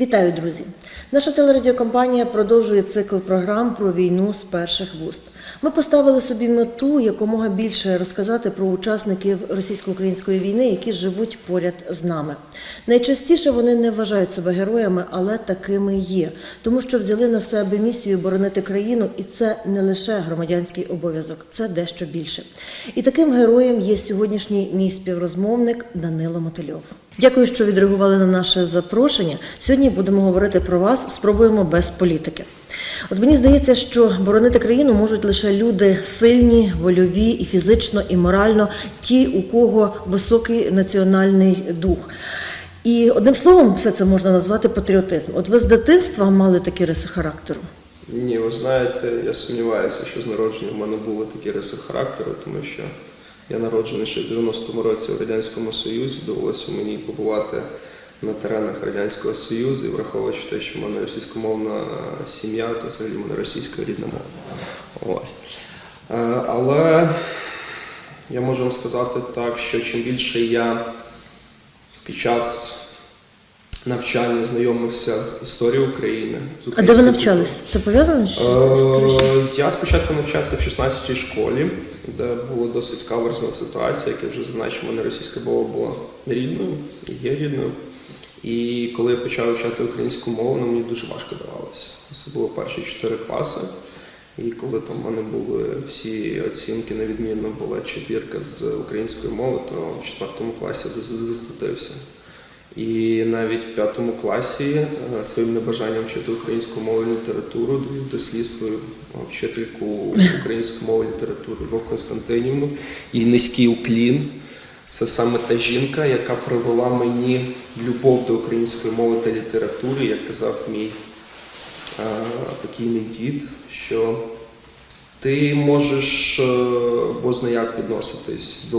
Вітаю, друзі! Наша телерадіокомпанія продовжує цикл програм про війну з перших вуст. Ми поставили собі мету якомога більше розказати про учасників російсько-української війни, які живуть поряд з нами. Найчастіше вони не вважають себе героями, але такими є, тому що взяли на себе місію боронити країну, і це не лише громадянський обов'язок, це дещо більше. І таким героєм є сьогоднішній мій співрозмовник Данило Мотильов. Дякую, що відреагували на наше запрошення. Сьогодні будемо говорити про вас. Спробуємо без політики. От мені здається, що боронити країну можуть лише люди сильні, вольові і фізично, і морально, ті, у кого високий національний дух. І одним словом, все це можна назвати патріотизм. От ви з дитинства мали такі риси характеру. Ні, ви знаєте, я сумніваюся, що з народження в мене були такі риси характеру, тому що я народжений ще в 90-му році в Радянському Союзі, довелося мені побувати на теренах Радянського Союзу, і враховуючи те, що в мене російськомовна сім'я, то взагалі в мене російська рідна мова. Ось. Е, Але я можу вам сказати так, що чим більше я під час навчання знайомився з історією України, з А де ви навчались? Це пов'язано з історичним? Е, Я спочатку навчався в 16-й школі, де була досить каверзна ситуація, як я вже зазначив, мене російська мова була рідною, є рідною. І коли я почав вивчати українську мову, вона мені дуже важко давалося. Було перші чотири класи. І коли там в мене були всі оцінки на відмінно була четвірка з української мови, то в четвертому класі я дуже засмутився. І навіть в п'ятому класі е, своїм небажанням вчити українську мову і літературу довів до слід свою е, вчительку української мови і літератури Любов Константинівну і низький уклін. Це саме та жінка, яка привела мені любов до української мови та літератури, як казав мій е, покійний дід, що ти можеш бозна як відноситись до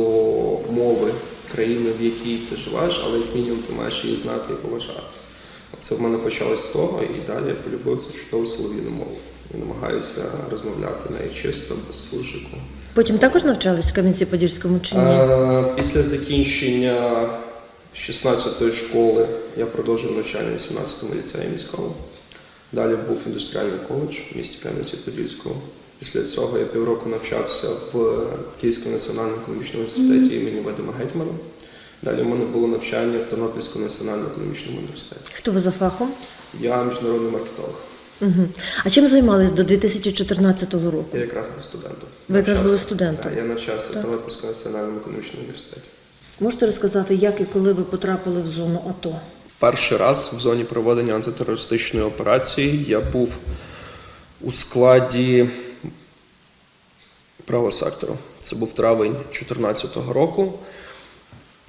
мови країни, в якій ти живеш, але як мінімум ти маєш її знати і поважати. Це в мене почалось з того, і далі я полюбив цю чудову солов'їну мову. І намагаюся розмовляти нею чисто, без суржику. Потім також навчались в Кам'янці-Подільському чи ні? Е, Після закінчення 16-ї школи я продовжив навчання в 18-му ліцеї міському. Далі був індустріальний коледж в місті Кам'янці-Подільському. Після цього я півроку навчався в Київському національному економічному інституті імені Вадима Гетьмана. Далі в мене було навчання в Тернопільському національному економічному університеті. Хто ви за фахом? Я міжнародний маркетолог. Угу. А чим займались до 2014 року? Я якраз був студентом. Ви якраз були студентом? Так, я навчався Так. в Тернопільському національному економічному університеті. Можете розказати, як і коли ви потрапили в зону АТО? Перший раз в зоні проведення антитерористичної операції я був у складі правого сектору. Це був травень 2014 року.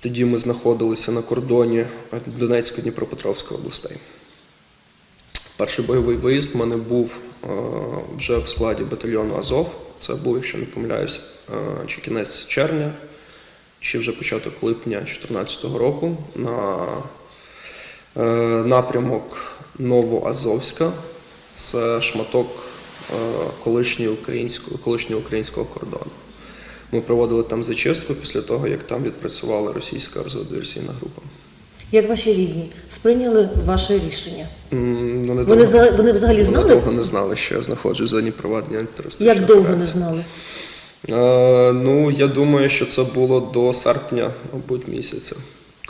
Тоді ми знаходилися на кордоні Донецько-Дніпропетровської областей. Перший бойовий виїзд в мене був е, вже в складі батальйону Азов. Це був, якщо не помиляюсь, е, чи кінець червня, чи вже початок липня 2014 року на е, напрямок Новоазовська. Це шматок колишнього українського, колишнього українського кордону. Ми проводили там зачистку після того, як там відпрацювала російська розвіддиверсійна група. Як ваші рідні сприйняли ваше рішення? М, Вони, Вони, довго, вони взагалі вони довго не знали, що я знаходжусь в зоні проведення антитерористичної Як довго не знали? Е, ну, я думаю, що це було до серпня, мабуть, місяця,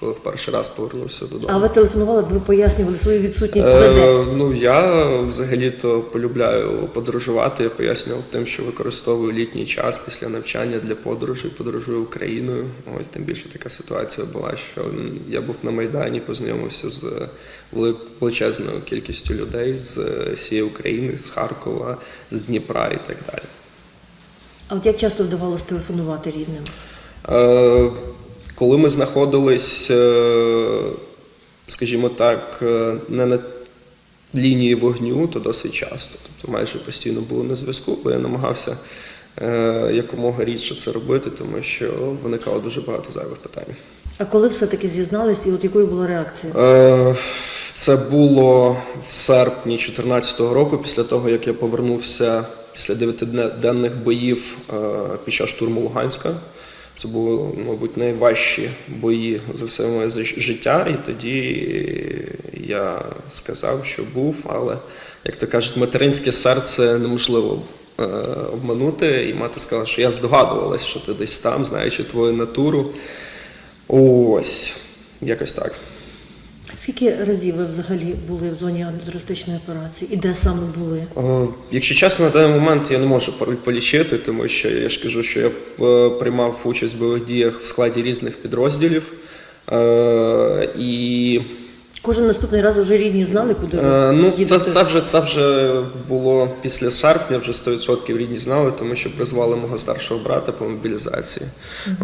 коли в перший раз повернувся додому. А ви телефонували, ви пояснювали свою відсутність Е, ну, я взагалі-то полюбляю подорожувати. Я пояснював тим, що використовую літній час після навчання для подорожей, подорожую Україною. Ось тим більше така ситуація була, що я був на Майдані, познайомився з величезною кількістю людей з е, всієї України, з Харкова, з Дніпра і так далі. А от як часто вдавалося телефонувати рідним? Е, Коли ми знаходились, е, скажімо так, е, не на лінії вогню, то досить часто. Тобто майже постійно було на зв'язку, бо я намагався е, якомога рідше це робити, тому що виникало дуже багато зайвих питань. А коли все-таки зізнались, і от якою була реакція? Це було в серпні 2014 року, після того, як я повернувся після дев'ятиденних боїв під час штурму Луганська. Це були, мабуть, найважчі бої за все моє життя, і тоді я сказав, що був, але, як то кажуть, материнське серце неможливо е, обманути. І мати сказала, що я здогадувалась, що ти десь там, знаючи твою натуру. Ось, якось так. Скільки разів ви взагалі були в зоні антитерористичної операції і де саме були? О, Якщо чесно, на даний момент я не можу полічити, тому що я ж кажу, що я е, приймав участь в бойових діях в складі різних підрозділів. Е, І Кожен наступний раз вже рідні знали, куди Е, Ну, це, їдете? це, вже, це вже було після серпня, вже 100% рідні знали, тому що призвали мого старшого брата по мобілізації.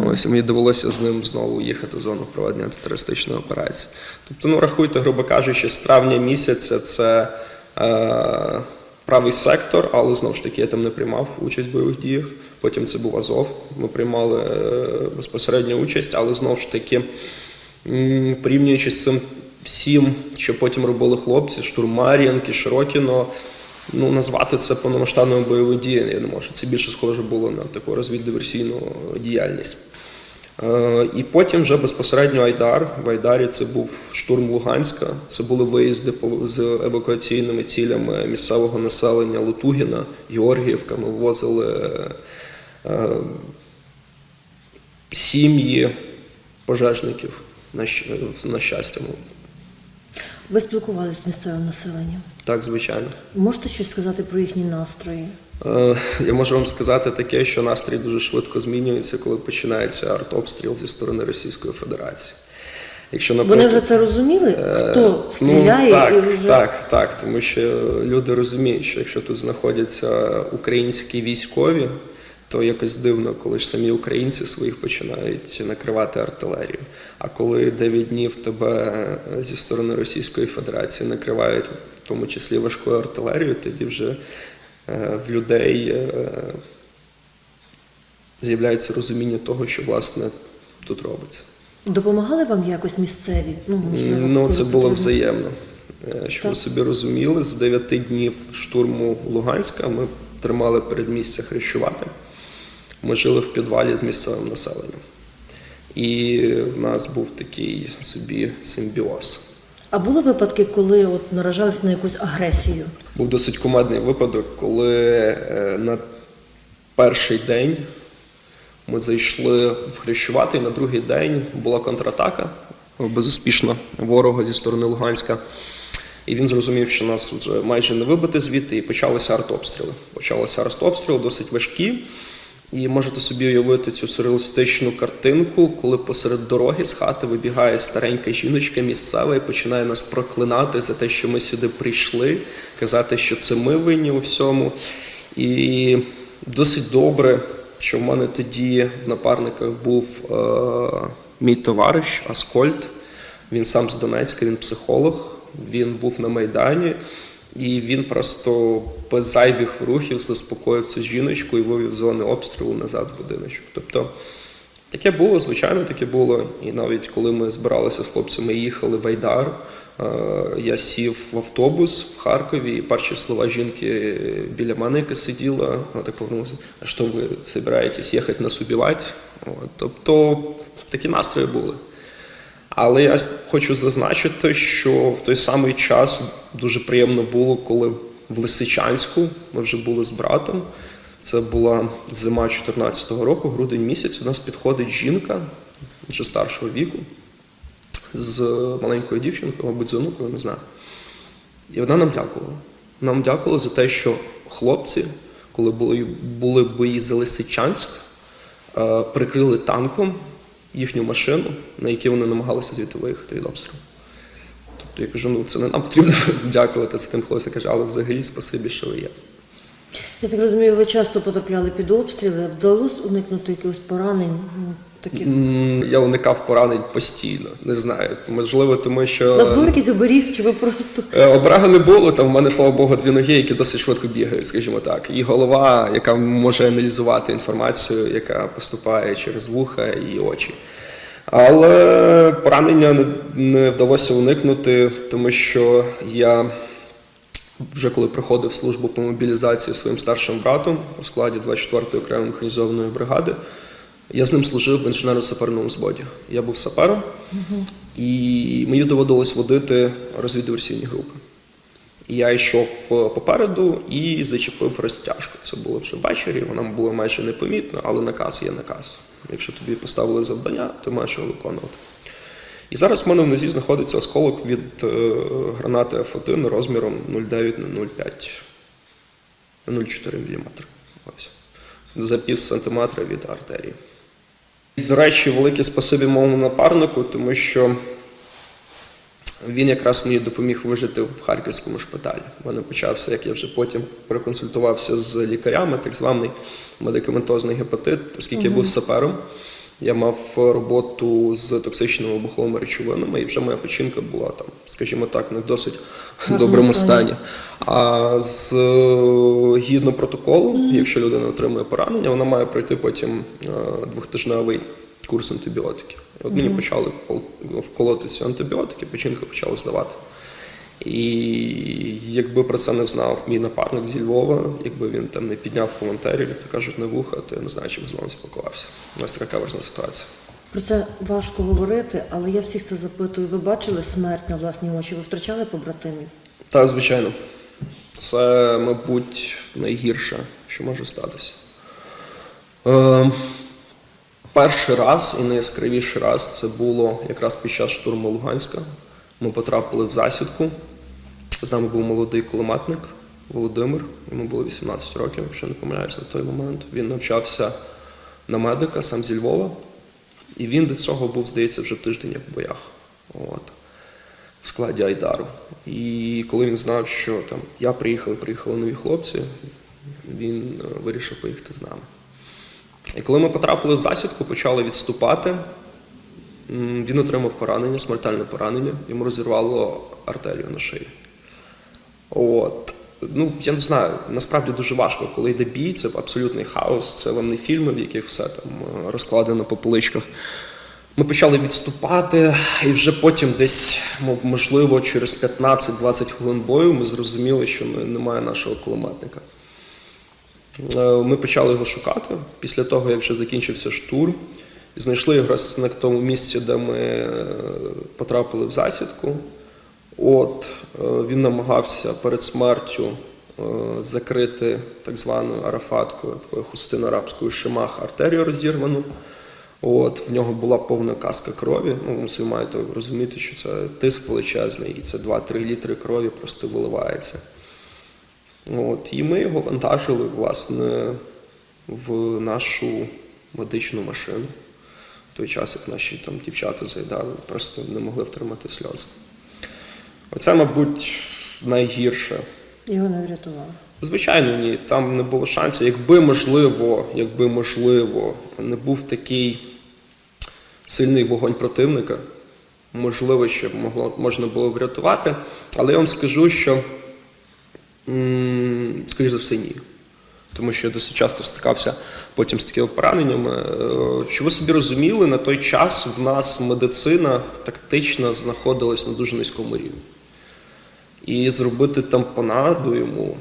Ось мені довелося з ним знову їхати в зону проведення антитерористичної операції. Тобто, ну рахуйте, грубо кажучи, з травня місяця це е, правий сектор, але знову ж таки я там не приймав участь в бойових діях. Потім це був Азов. Ми приймали е, безпосередню участь, але знову ж таки. Порівнюючи з цим всім, що потім робили хлопці, штурмаріянки, Широкіно, ну назвати це повномасштабною бойовою дією, я не можу. Це більше схоже було на таку розвіддиверсійну діяльність. Е, І потім вже безпосередньо Айдар. В Айдарі це був штурм Луганська. Це були виїзди з евакуаційними цілями місцевого населення Лутугіна, Георгіївка. Ми ввозили е, сім'ї пожежників на щастя. Ну, Ви спілкувалися з місцевим населенням. Так, звичайно. Можете щось сказати про їхні настрої? Е, Я можу вам сказати таке, що настрій дуже швидко змінюється, коли починається артобстріл зі сторони Російської Федерації. Якщо Вони вже це розуміли? Е, Хто стріляє ну, так, і вже так, так, тому що люди розуміють, що якщо тут знаходяться українські військові, то якось дивно, коли ж самі українці своїх починають накривати артилерію. А коли 9 днів тебе зі сторони Російської Федерації накривають, в тому числі важкою артилерією, тоді вже е, в людей е, з'являється розуміння того, що власне тут робиться. допомагали вам якось місцеві? Ну, можливо, Ну, це було потрібно? взаємно. Е, Щоб ви собі розуміли, з 9 днів штурму Луганська ми тримали передмістя Хрещувати. Ми жили в підвалі з місцевим населенням. І в нас був такий собі симбіоз. А були випадки, коли от наражались на якусь агресію? Був досить кумедний випадок, коли е, на перший день ми зайшли в Хрещувати, і на другий день була контратака безуспішна ворога зі сторони Луганська. І він зрозумів, що нас вже майже не вибити звідти, і почалися артобстріли. Почалися артобстріли, досить важкі. І можете собі уявити цю сюрреалістичну картинку, коли посеред дороги з хати вибігає старенька жіночка місцева і починає нас проклинати за те, що ми сюди прийшли, казати, що це ми винні у всьому. І досить добре, що в мене тоді в напарниках був е, мій товариш Аскольд. Він сам з Донецька, він психолог, він був на Майдані, і він просто без зайвих рухів заспокоїв цю жіночку і вивів з зони обстрілу назад в будиночок. Тобто таке було, звичайно, таке було. І навіть коли ми збиралися з хлопцями і їхали в Айдар, е, я сів в автобус в Харкові, і перші слова жінки біля мене, яка сиділа, вона так повернулася, а що ви збираєтесь їхати нас убивати? От, Тобто такі настрої були. Але я хочу зазначити, що в той самий час дуже приємно було, коли в Лисичанську ми вже були з братом. Це була зима 2014 року, грудень місяць. У нас підходить жінка вже старшого віку з маленькою дівчинкою, мабуть, з онукою, не знаю. І вона нам дякувала. Нам дякувала за те, що хлопці, коли були, були бої за Лисичанськ, е, прикрили танком їхню машину, на якій вони намагалися звідти виїхати від обстрілу. Тобто я кажу, ну це не нам потрібно дякувати з тим хлопцям, каже, але взагалі спасибі, що ви є. Я так розумію, ви часто потрапляли під обстріли. Вдалося уникнути якихось поранень? Ну, таких. Я уникав поранень постійно, не знаю. Можливо, тому що. У вас був якийсь оберіг, чи ви просто Е, Обраги не було, та в мене, слава Богу, дві ноги, які досить швидко бігають, скажімо так. І голова, яка може аналізувати інформацію, яка поступає через вуха і очі. Але поранення не, не вдалося уникнути, тому що я вже коли проходив службу по мобілізації своїм старшим братом у складі 24-ї окремої механізованої бригади, Я з ним служив в інженерно-саперному зводі. Я був сапером, і мені доводилось водити розвіддиверсійні групи. Я йшов е, попереду і зачепив розтяжку. Це було вже ввечері, вона була майже непомітна, але наказ є наказ. Якщо тобі поставили завдання, ти маєш його виконувати. І зараз в мене в нозі знаходиться осколок від е, гранати F1 розміром 0,9 на 0,5 на 0,4 мм. Ось. За пів сантиметра від артерії. До речі, велике спасибі моєму напарнику, тому що він якраз мені допоміг вижити в харківському шпиталі. У мене почався, як я вже потім проконсультувався з лікарями, так званий медикаментозний гепатит, оскільки я був сапером. Я мав роботу з токсичними вибуховими речовинами, і вже моя печінка була там, скажімо так, не в досить доброму стані. А з гідно протоколу, якщо людина отримує поранення, вона має пройти потім е, двохтижневий курс антибіотиків. І От мені почали вкол- вколотися антибіотики, печінка почала здавати. І якби про це не знав мій напарник зі Львова, якби він там не підняв волонтерів, як то кажуть, на вуха, то я не знаю, чи б з вами спілкувався. У нас така каверзна ситуація. Про це важко говорити, але я всіх це запитую. Ви бачили смерть на власні очі? Ви втрачали побратимів? Так, звичайно. Це, мабуть, найгірше, що може статися. Е, перший раз і найяскравіший раз це було якраз під час штурму Луганська. Ми потрапили в засідку. З нами був молодий кулеметник Володимир, йому було 18 років, якщо не помиляюся на той момент. Він навчався на медика, сам зі Львова. І він до цього був, здається, вже тиждень як в боях. От в складі Айдару. І коли він знав, що там я приїхав і приїхали нові хлопці, він е, вирішив поїхати з нами. І коли ми потрапили в засідку, почали відступати, він отримав поранення, смертельне поранення, йому розірвало артерію на шиї. От. Ну, я не знаю, насправді дуже важко, коли йде бій, це абсолютний хаос, це вам не фільми, в яких все там е, розкладено по поличках. Ми почали відступати, і вже потім, десь, можливо, через 15-20 хвилин бою, ми зрозуміли, що немає нашого кулеметника. Е, Ми почали його шукати після того, як вже закінчився штурм. Знайшли його на тому місці, де ми е, потрапили в засідку. От е, він намагався перед смертю е, закрити так званою арафаткою, такою хустино-арабською шимах артерію розірвану. От, в нього була повна каска крові. Ну, ви маєте розуміти, що це тиск величезний, і це 2-3 літри крові просто виливається. От, і ми його вантажили, власне, в нашу медичну машину. В той час, як наші там дівчата заїдали, просто не могли втримати сльози. Оце, мабуть, найгірше. Його не врятували. Звичайно, ні, там не було шансів. Якби можливо, якби можливо, не був такий сильний вогонь противника, можливо, ще могло, можна було врятувати. Але я вам скажу, що, скоріш за все, ні. Тому що я досить часто стикався потім з такими пораненнями. Е, Щоб ви собі розуміли, на той час в нас медицина тактично знаходилась на дуже низькому рівні. І зробити тампонаду йому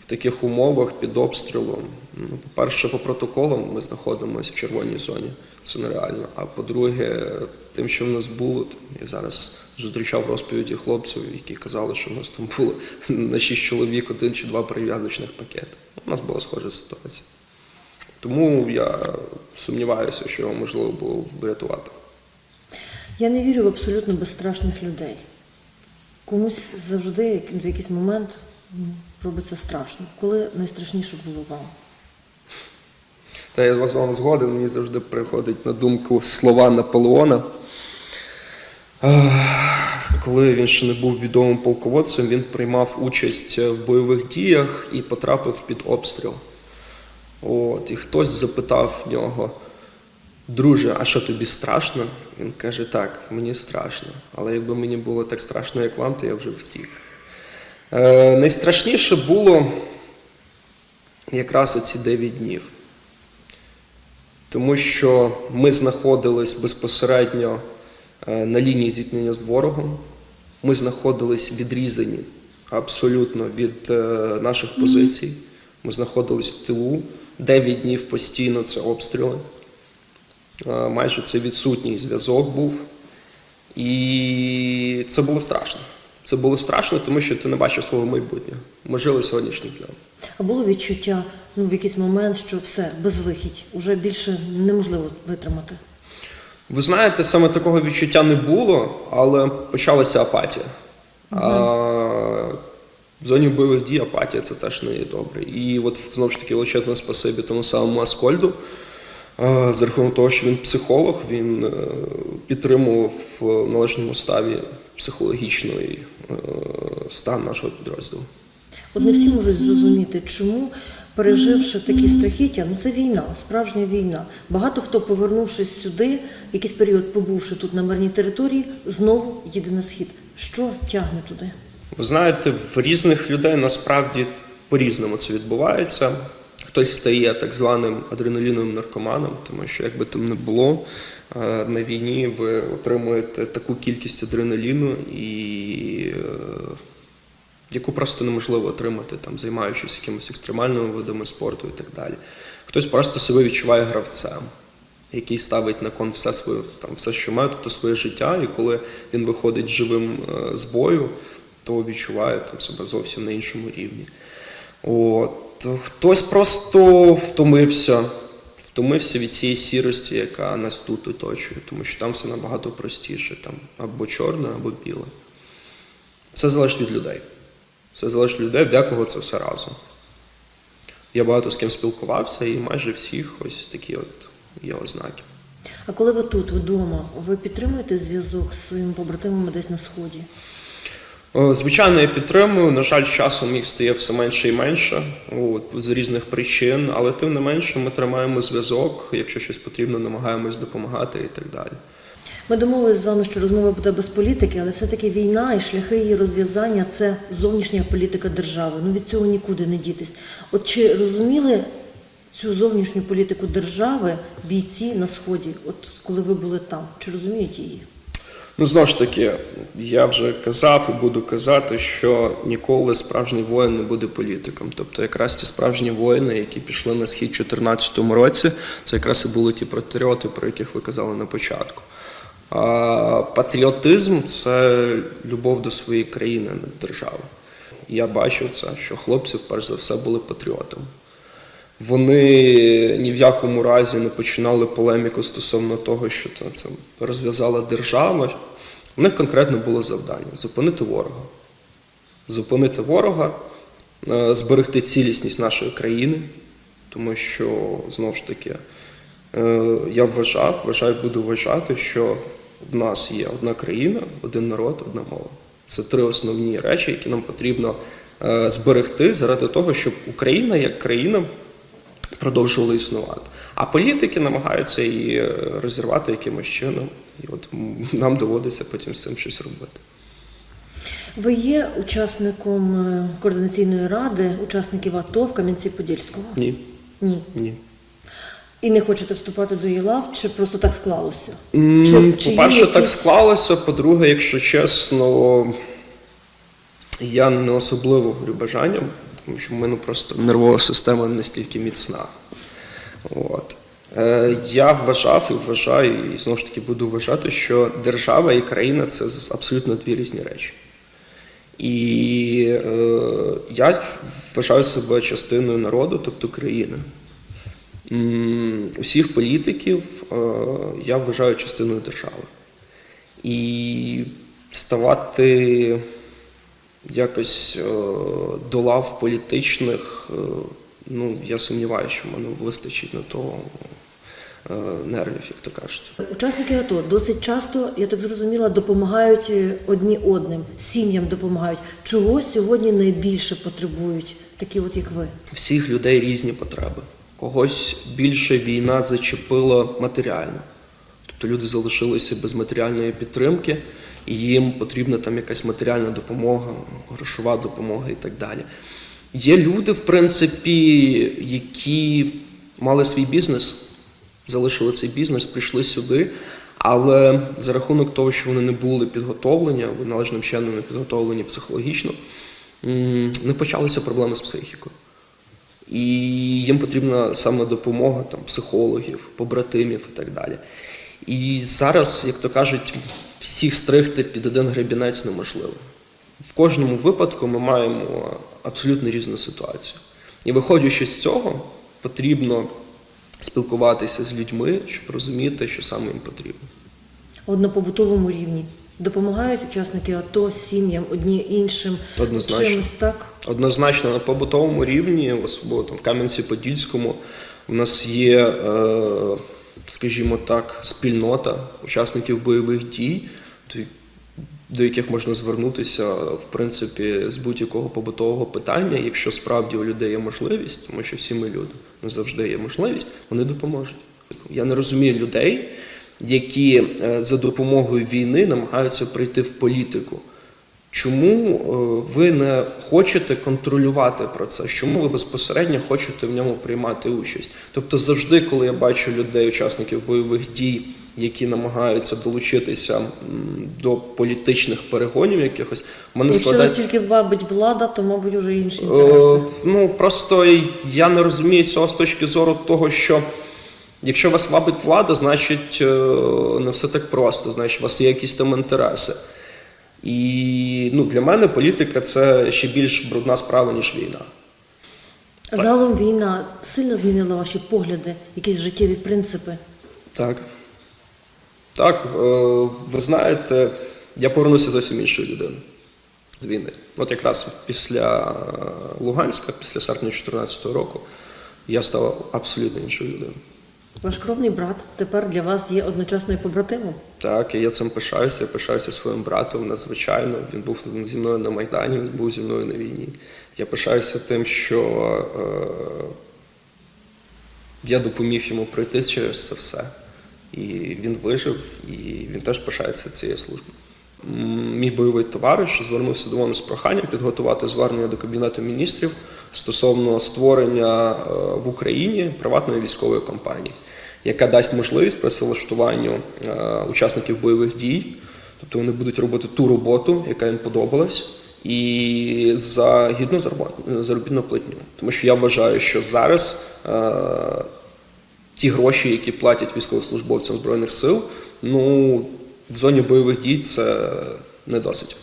в таких умовах під обстрілом. Ну, по-перше, по протоколам ми знаходимося в червоній зоні, це нереально. А по-друге, тим, що в нас було, я зараз зустрічав розповіді хлопців, які казали, що в нас там було на шість чоловік один чи два перев'язочних пакети. У нас була схожа ситуація. Тому я сумніваюся, що його можливо було врятувати. Я не вірю в абсолютно безстрашних людей. Комусь завжди в якийсь момент робиться страшно. Коли найстрашніше було вам? Та я з вами згоден, мені завжди приходить на думку слова Наполеона. Коли він ще не був відомим полководцем, він приймав участь в бойових діях і потрапив під обстріл. От, і хтось запитав нього, друже, а що тобі страшно? Він каже, так, мені страшно. Але якби мені було так страшно, як вам, то я вже втік. Е, найстрашніше було якраз оці 9 днів. Тому що ми знаходились безпосередньо е, на лінії зіткнення з ворогом. Ми знаходились відрізані абсолютно від е, наших позицій. Ми знаходились в тилу. 9 днів постійно це обстріли. Е, Майже це відсутній зв'язок був. І це було страшно. Це було страшно, тому що ти не бачив свого майбутнього. Ми жили сьогоднішнім днем. А було відчуття ну, в якийсь момент, що все, безвихідь, уже більше неможливо витримати. Ви знаєте, саме такого відчуття не було, але почалася апатія. А в зоні бойових дій апатія це теж не є добре. І от знову ж таки величезне спасибі тому самому Аскольду. Е, За рахунок того, що він психолог, він е, підтримував в належному ставі психологічний е, стан нашого підрозділу. От не всі можуть зрозуміти, чому, переживши такі страхіття, ну це війна, справжня війна. Багато хто, повернувшись сюди, якийсь період побувши тут на мирній території, знову їде на схід. Що тягне туди? Ви знаєте, в різних людей насправді по-різному це відбувається. Хтось стає так званим адреналіновим наркоманом, тому що як би там не було, е, на війні ви отримуєте таку кількість адреналіну, і, е, яку просто неможливо отримати, там, займаючись якимось екстремальними видами спорту і так далі. Хтось просто себе відчуває гравцем, який ставить на кон все своє, там, все, що має, тобто своє життя, і коли він виходить живим е, з бою, то відчуває там, себе зовсім на іншому рівні. От. Хтось просто втомився, втомився від цієї сірості, яка нас тут оточує, тому що там все набагато простіше, там або чорне, або біле. Це залежить від людей. Все залежить від людей, для кого це все разом. Я багато з ким спілкувався, і майже всіх ось такі от є ознаки. А коли ви тут, вдома, ви підтримуєте зв'язок з своїми побратимами десь на сході? Е, Звичайно, я підтримую. На жаль, часом їх стає все менше і менше от, з різних причин, але тим не менше ми тримаємо зв'язок. Якщо щось потрібно, намагаємось допомагати і так далі. Ми домовилися з вами, що розмова буде без політики, але все-таки війна і шляхи її розв'язання це зовнішня політика держави. Ну від цього нікуди не дітись. От чи розуміли цю зовнішню політику держави бійці на сході, от коли ви були там? Чи розуміють її? Ну, знову ж таки, я вже казав і буду казати, що ніколи справжній воїн не буде політиком. Тобто, якраз ті справжні воїни, які пішли на схід у 2014 році, це якраз і були ті патріоти, про яких ви казали на початку. А патріотизм це любов до своєї країни, не держави. Я бачив це, що хлопці, перш за все, були патріотами. Вони ні в якому разі не починали полеміку стосовно того, що це розв'язала держава. У них конкретно було завдання зупинити ворога. Зупинити ворога, е, зберегти цілісність нашої країни, тому що, знову ж таки, е, я вважав, вважаю, буду вважати, що в нас є одна країна, один народ, одна мова. Це три основні речі, які нам потрібно е, зберегти заради того, щоб Україна як країна продовжувала існувати. А політики намагаються її е, розірвати якимось чином. І от нам доводиться потім з цим щось робити. Ви є учасником е, координаційної ради учасників АТО в Кам'янці-Подільського? Ні, Ні. ні. І не хочете вступати до її лав, чи просто так склалося? По-перше, так склалося. По-друге, якщо чесно, я не особливо горю бажанням, тому що в мене просто нервова система настільки міцна. От. Е, Я вважав і вважаю, і знову ж таки буду вважати, що держава і країна це абсолютно дві різні речі. І е, я вважаю себе частиною народу, тобто країни. Усіх політиків е, я вважаю частиною держави. І ставати якось е, до лав політичних, е, ну, я сумніваюся, що в мене вистачить на то е, нервів, як то кажуть. Учасники АТО досить часто, я так зрозуміла, допомагають одні одним, сім'ям допомагають. Чого сьогодні найбільше потребують такі, от як ви? всіх людей різні потреби. Когось більше війна зачепила матеріально. Тобто люди залишилися без матеріальної підтримки, і їм потрібна там якась матеріальна допомога, грошова допомога і так далі. Є люди, в принципі, які мали свій бізнес, залишили цей бізнес, прийшли сюди, але за рахунок того, що вони не були підготовлені або належним чином не підготовлені психологічно, не почалися проблеми з психікою. І їм потрібна саме допомога там, психологів, побратимів і так далі. І зараз, як то кажуть, всіх стригти під один гребінець неможливо. В кожному випадку ми маємо абсолютно різну ситуацію. І виходячи з цього, потрібно спілкуватися з людьми, щоб розуміти, що саме їм потрібно. От на побутовому рівні допомагають учасники АТО сім'ям одні іншим Однозначно. чимось так. Однозначно на побутовому рівні, особливо там в Кам'янці-Подільському, у нас є, е, скажімо так, спільнота учасників бойових дій, до- яких можна звернутися в принципі з будь-якого побутового питання, якщо справді у людей є можливість, тому що всі ми люди, не завжди є можливість, вони допоможуть. Я не розумію людей, які е, за допомогою війни намагаються прийти в політику. Чому е, ви не хочете контролювати процес? Чому ви безпосередньо хочете в ньому приймати участь? Тобто, завжди, коли я бачу людей, учасників бойових дій, які намагаються долучитися до політичних перегонів якихось, мене Якщо вас складається. тільки вабить влада, то мабуть уже інші Е, інтереси. Ну просто я не розумію цього з точки зору того, що якщо вас вабить влада, значить е, не все так просто, значить у вас є якісь там інтереси. І ну, для мене політика це ще більш брудна справа, ніж війна. Загалом війна сильно змінила ваші погляди, якісь життєві принципи. Так. Так, е, ви знаєте, я повернувся зовсім іншою людиною з війни. От якраз після Луганська, після серпня 2014 року, я став абсолютно іншою людиною. Ваш кровний брат тепер для вас є одночасно і побратимом. Так, і я цим пишаюся. Я пишаюся своїм братом надзвичайно. Він був зі мною на Майдані, він був зі мною на війні. Я пишаюся тим, що е, я допоміг йому пройти через це все. І він вижив, і він теж пишається цією службою. Мій бойовий товариш звернувся до мене з проханням підготувати звернення до Кабінету міністрів стосовно створення е, в Україні приватної військової компанії, яка дасть можливість працевлаштуванню е, учасників бойових дій. Тобто вони будуть робити ту роботу, яка їм подобалась, і за гідну заробітну платню. Тому що я вважаю, що зараз е, ті гроші, які платять військовослужбовцям Збройних сил, ну, в зоні бойових дій це не досить.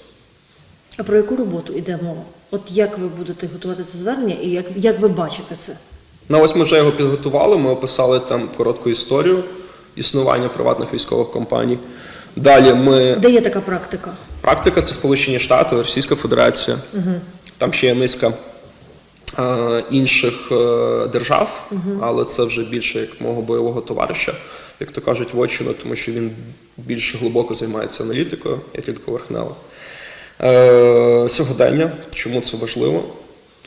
А про яку роботу йде мова? От як ви будете готувати це звернення і як, як ви бачите це? Ну, ось ми вже його підготували, ми описали там коротку історію існування приватних військових компаній. Далі ми Де є така практика? Практика це Сполучені Штати, Російська Федерація. Там ще є низка е, інших е, держав, але це вже більше як мого бойового товариша, як то кажуть, вочину, тому що він більш глибоко займається аналітикою, я тільки поверхнево. Е, сьогодення, чому це важливо,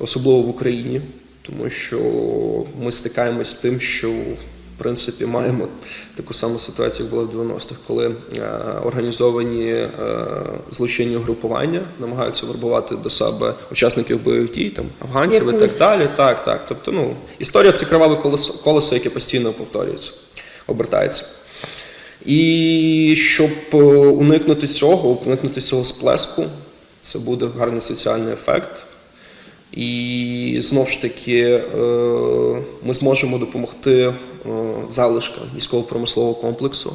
особливо в Україні, тому що ми стикаємось з тим, що в принципі маємо таку саму ситуацію, як була в 90-х, коли е, організовані е, злочинні угрупування намагаються вербувати до себе учасників бойових дій, там афганців Як і так далі. Так, так. Тобто, ну історія це криваве колесо, колесо, яке постійно повторюється, обертається. І щоб е, уникнути цього, уникнути цього сплеску, це буде гарний соціальний ефект. І знов ж таки е, ми зможемо допомогти е, залишкам військово-промислового комплексу.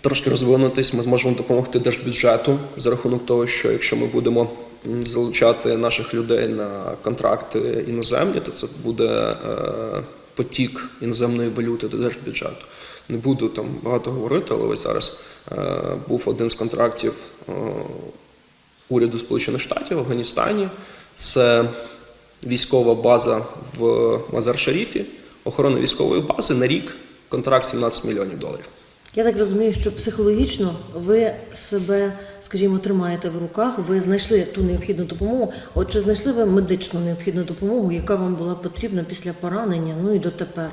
Трошки розвинутись, ми зможемо допомогти держбюджету за рахунок того, що якщо ми будемо залучати наших людей на контракти іноземні, то це буде потік іноземної валюти до держбюджету. Не буду там багато говорити, але ось зараз е, був один з контрактів е, уряду Сполучених Штатів в Афганістані. Це військова база в Мазар-Шаріфі, охорона військової бази на рік, контракт 17 мільйонів доларів. Я так розумію, що психологічно ви себе, скажімо, тримаєте в руках, ви знайшли ту необхідну допомогу. От чи знайшли ви медичну необхідну допомогу, яка вам була потрібна після поранення, ну і дотепер?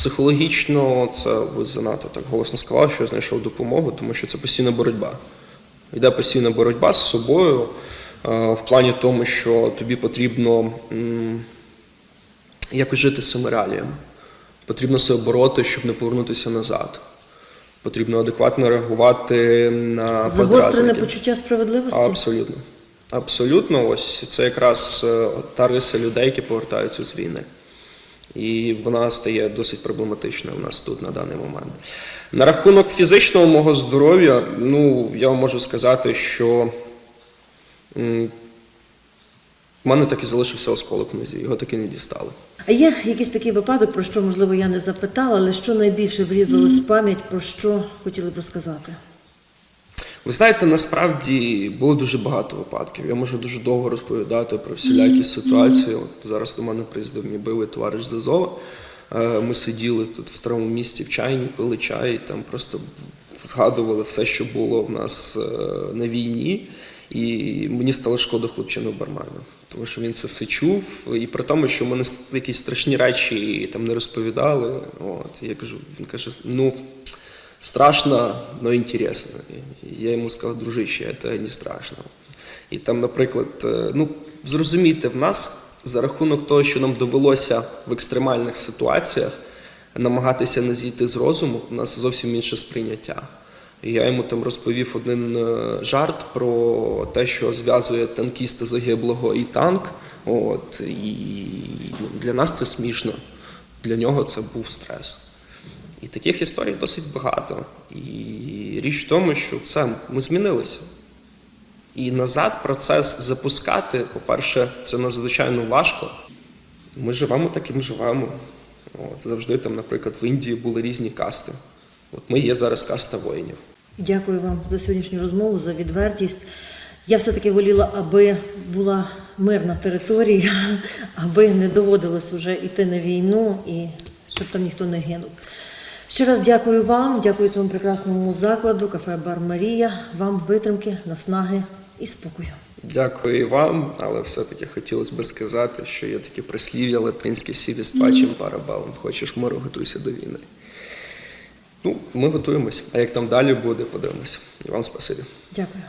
Психологічно це ви занадто так голосно сказали, що я знайшов допомогу, тому що це постійна боротьба. Йде постійна боротьба з собою е, в плані тому, що тобі потрібно якось жити з цими реаліями. Потрібно себе бороти, щоб не повернутися назад. Потрібно адекватно реагувати на Загострене почуття справедливості? Абсолютно. Абсолютно, ось це якраз е, та риса людей, які повертаються з війни. І вона стає досить проблематичною у нас тут на даний момент. На рахунок фізичного мого здоров'я, ну я вам можу сказати, що в мене так і залишився осколок в нозі, його так і не дістали. А є якийсь такий випадок, про що, можливо, я не запитала, але що найбільше врізалось в пам'ять, про що хотіли б розказати? Ви знаєте, насправді було дуже багато випадків. Я можу дуже довго розповідати про всілякі ситуації. От зараз до мене приїздив мій бойовий товариш з Азова. Е, Ми сиділи тут в старому місті в чайні, пили чай, там просто згадували все, що було в нас е, на війні. І мені стало шкода хлопчину бармена, тому що він це все чув. І при тому, що мене якісь страшні речі там не розповідали. От я кажу, він каже: ну. Страшно, но интересно. Я йому сказав, дружище, це не страшно. І там, наприклад, е, ну зрозумійте, в нас за рахунок того, що нам довелося в екстремальних ситуаціях намагатися не зійти з розуму, у нас зовсім інше сприйняття. Я йому там розповів один е, жарт про те, що зв'язує танкіста загиблого і танк. От, і ну, для нас це смішно. Для нього це був стрес. І таких історій досить багато. І річ в тому, що все, ми змінилися. І назад процес запускати, по-перше, це надзвичайно важко. Ми живемо таким живемо. От, завжди там, наприклад, в Індії були різні касти. От ми є зараз каста воїнів. Дякую вам за сьогоднішню розмову, за відвертість. Я все-таки воліла, аби була мирна територія, аби не доводилось вже йти на війну і щоб там ніхто не гинув. Ще раз дякую вам, дякую цьому прекрасному закладу, кафе Бар Марія. Вам витримки, наснаги і спокою. Дякую і вам, але все-таки хотілося би сказати, що є таке прислів'я латинське сіві з пачем парабалом. Хочеш миру, готуйся до війни. Ну, ми готуємось. А як там далі буде, подивимось. І вам спасибі. Дякую.